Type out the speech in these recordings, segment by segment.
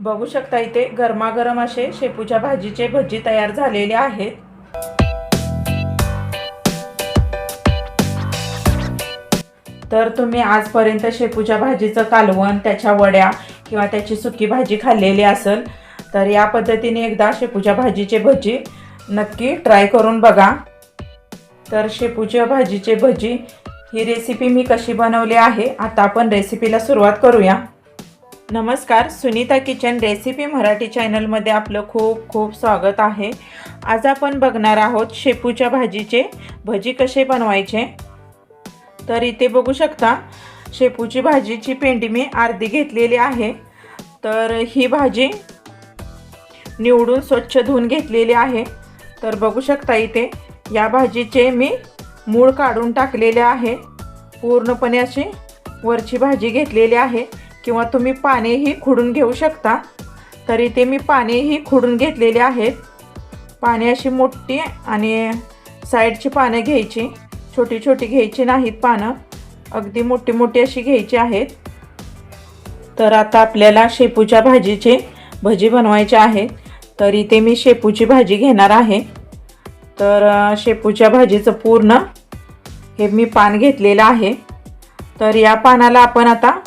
बघू शकता इथे गरमागरम असे शेपूच्या भाजीचे भजी तयार झालेले आहेत. तर तुम्ही आजपर्यंत शेपूच्या भाजीचं कालवण त्याच्या वड्या किंवा त्याची सुकी भाजी खाल्लेली असेल तर या पद्धतीने एकदा शेपूच्या भाजीचे भजी नक्की ट्राय करून बघा. तर शेपूच्या भाजीचे भजी ही रेसिपी मी कशी बनवली आहे आता आपण रेसिपीला सुरुवात करूया. नमस्कार सुनीता किचन रेसिपी मराठी चॅनलमध्ये आपलं खूप खूप स्वागत आहे. आज आपण बघणार आहोत शेपूच्या भाजीचे भजी कसे बनवायचे. तर इथे बघू शकता शेपूची भाजीची पेंडी मी अर्धी घेतलेली आहे. तर ही भाजी निवडून स्वच्छ धुवून घेतलेली आहे. तर बघू शकता इथे या भाजीचे मी मूळ काढून टाकलेले आहे. पूर्णपणे अशी वरची भाजी घेतलेली आहे. किंवा तुम्ही पानेही खुडून घेऊ शकता. तर इथे मी पानेही खुडून घेतलेले आहेत. पाने अशी मोठी आणि साईडची पानं घ्यायची. छोटी छोटी घ्यायची नाहीत पानं. अगदी मोठी मोठी अशी घ्यायची आहेत. तर आता आपल्याला शेपूच्या भाजीचे भजी बनवायचे आहेत तर इथे मी शेपूची भाजी घेणार आहे. तर शेपूच्या भाजीचं पूर्ण हे मी पान घेतलेलं आहे. तर या पानाला आपण आता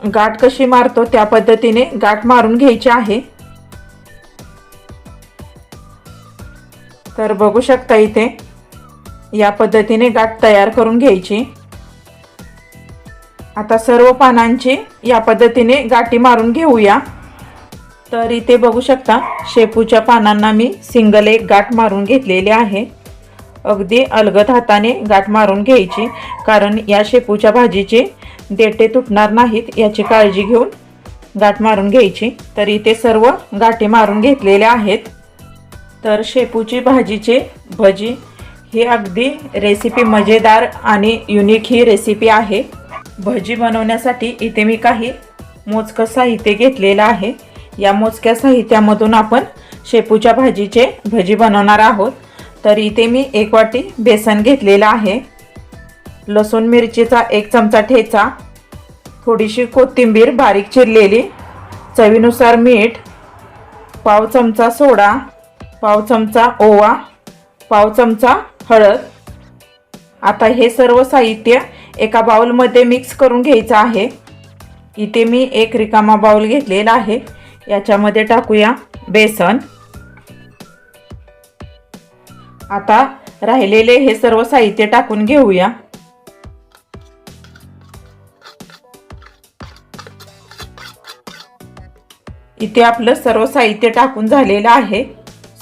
गाठ कशी मारतो त्या पद्धतीने गाठ मारून घ्यायची आहे. तर बघू शकता इथे या पद्धतीने गाठ तयार करून घ्यायची. आता सर्व पानांची या पद्धतीने गाठी मारून घेऊया. तर इथे बघू शकता शेपूच्या पानांना मी सिंगल एक गाठ मारून घेतलेली आहे. अगदी अलगद हाताने गाठ मारून घ्यायची कारण या शेपूच्या भाजीचे देठे तुटणार नाहीत याची काळजी घेऊन गाठ मारून घ्यायची. तर इथे सर्व गाठी मारून घेतलेल्या आहेत. तर शेपूची भाजीचे भजी ही अगदी रेसिपी मजेदार आणि युनिक ही रेसिपी आहे. भजी बनवण्यासाठी इथे मी काही मोजकं साहित्य घेतलेलं आहे. या मोजक्या साहित्यामधून आपण शेपूच्या भाजीचे भजी बनवणार आहोत. तर इथे मी एक वाटी बेसन घेतलेलं आहे. लसूण मिरचीचा एक चमचा ठेचा थोडीशी कोथिंबीर बारीक चिरलेली चवीनुसार मीठ पाव चमचा सोडा पाव चमचा ओवा पाव चमचा हळद. आता हे सर्व साहित्य एका बाउलमध्ये मिक्स करून घ्यायचं आहे. इथे मी एक रिकामा बाऊल घेतलेला आहे. याच्यामध्ये टाकूया बेसन. आता राहिलेले हे सर्व साहित्य टाकून घेऊया. इथे आपलं सर्व साहित्य टाकून झालेलं आहे.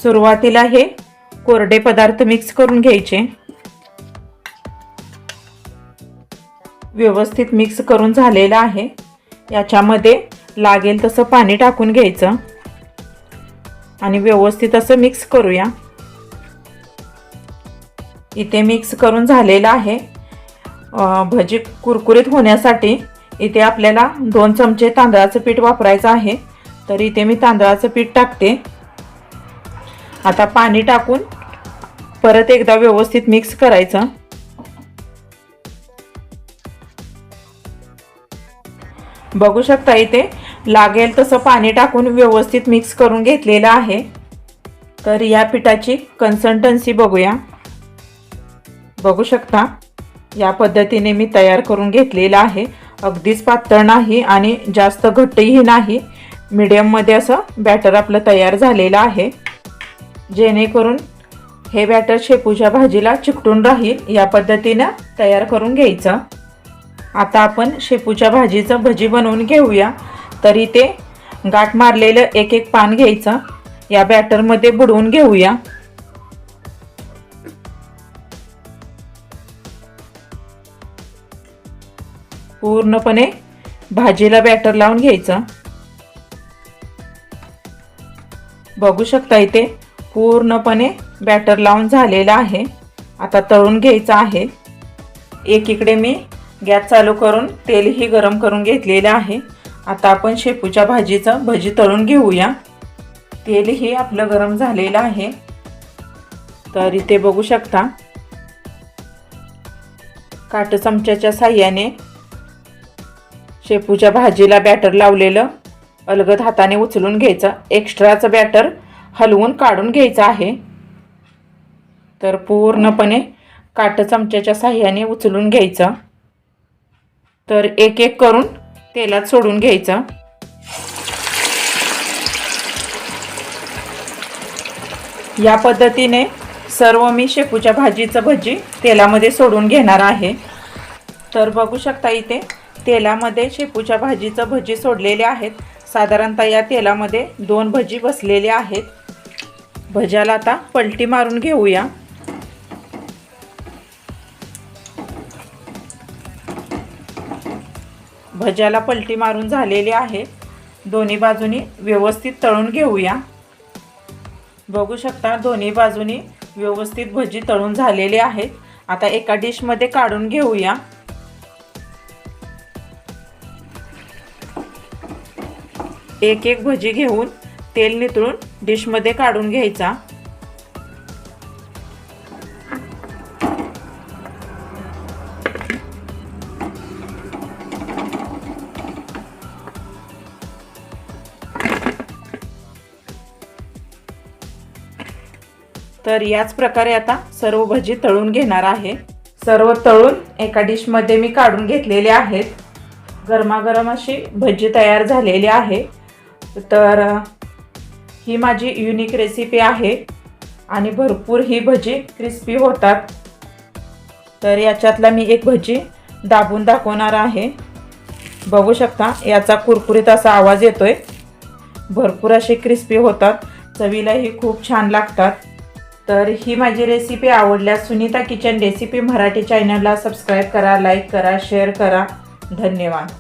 सुरुवातीला हे कोरडे पदार्थ मिक्स करून घ्यायचे. व्यवस्थित मिक्स करून झालेलं आहे. याच्यामध्ये लागेल तसं पाणी टाकून घ्यायचं. आणि व्यवस्थित असं मिक्स करूया. इथे मिक्स करून झालेलं आहे. भजी कुरकुरीत होण्यासाठी इथे आपल्याला दोन चमचे तांदळाचं पीठ वापरायचं आहे. तर इथे मी तांदळाचं पीठ टाकते. आता पाणी टाकून परत एकदा व्यवस्थित मिक्स करायचं. बघू शकता इथे लागेल तसं पाणी टाकून व्यवस्थित मिक्स करून घेतलेलं आहे. तर या पिठाची कन्सल्टन्सी बघूया. बघू शकता या पद्धतीने मी तयार करून घेतलेलं आहे. अगदीच पातळ नाही आणि जास्त घट्टही नाही. मीडियममध्ये असं बॅटर आपलं तयार झालेलं आहे. जेणेकरून हे बॅटर शेपूच्या भाजीला चिकटून राहील या पद्धतीनं तयार करून घ्यायचं. आता आपण शेपूच्या भाजीचं भजी बनवून घेऊया. तरी ते गाठ मारलेलं एक एक पान घ्यायचं. या बॅटरमध्ये बुडवून घेऊया. पूर्णपणे भाजीला बॅटर लावून घ्यायचं. बघू शकता इथे पूर्णपणे बॅटर लावून झालेलं आहे. आता तळून घ्यायचं आहे. एकीकडे मी गॅस चालू करून तेलही गरम करून घेतलेलं आहे. आता आपण शेपूच्या भाजीचं भजी तळून घेऊया. तेलही आपलं गरम झालेलं आहे. तर इथे बघू शकता. काट चमच्याच्या साह्याने शेपूच्या भाजीला बॅटर लावलेलं अलगद हाताने उचलून घ्यायचं. एक्स्ट्राचं बॅटर हलवून काढून घ्यायचं आहे. तर पूर्णपणे काट चमच्याच्या साह्याने उचलून घ्यायचं. तर एक एक करून तेलात सोडून घ्यायचं. या पद्धतीने सर्व मी शेपूच्या भाजीचं भजी तेलामध्ये सोडून घेणार आहे. तर बघू शकता इथे तेलामध्ये शेपूच्या भाजीचं भजी सोडलेले आहेत. साधारणतः या तेलामध्ये दोन भजी बसलेले आहेत. भज्याला आता पलटी मारून घेऊया. भज्याला पलटी मारून झालेली आहे. दोन्ही बाजूनी व्यवस्थित तळून घेऊया. बघू शकता दोन्ही बाजूनी व्यवस्थित भजी तळून झालेली आहेत. आता एका डिशमध्ये काढून घेऊया. एक एक भजी घेऊन तेल नितळून डिशमध्ये काढून घ्यायचा. तर याच प्रकारे आता सर्व भजी तळून घेणार आहे. सर्व तळून एका डिशमध्ये मी काढून घेतलेले आहेत. गरमागरम अशी भजी तयार झालेली आहे. तर ही माझी युनिक रेसिपी आहे आणि भरपूर ही भजी क्रिस्पी होतात. तर याच्यातला मी एक भजी दाबून दाखवणार आहे. बघू शकता याचा कुरकुरीत असा आवाज येतो आहे भरपूर असे क्रिस्पी होतात. चवीलाही खूप छान लागतात. तर ही माझी रेसिपी आवडल्यास सुनीता किचन रेसिपी मराठी चॅनलला सबस्क्राईब करा लाईक करा शेअर करा. धन्यवाद.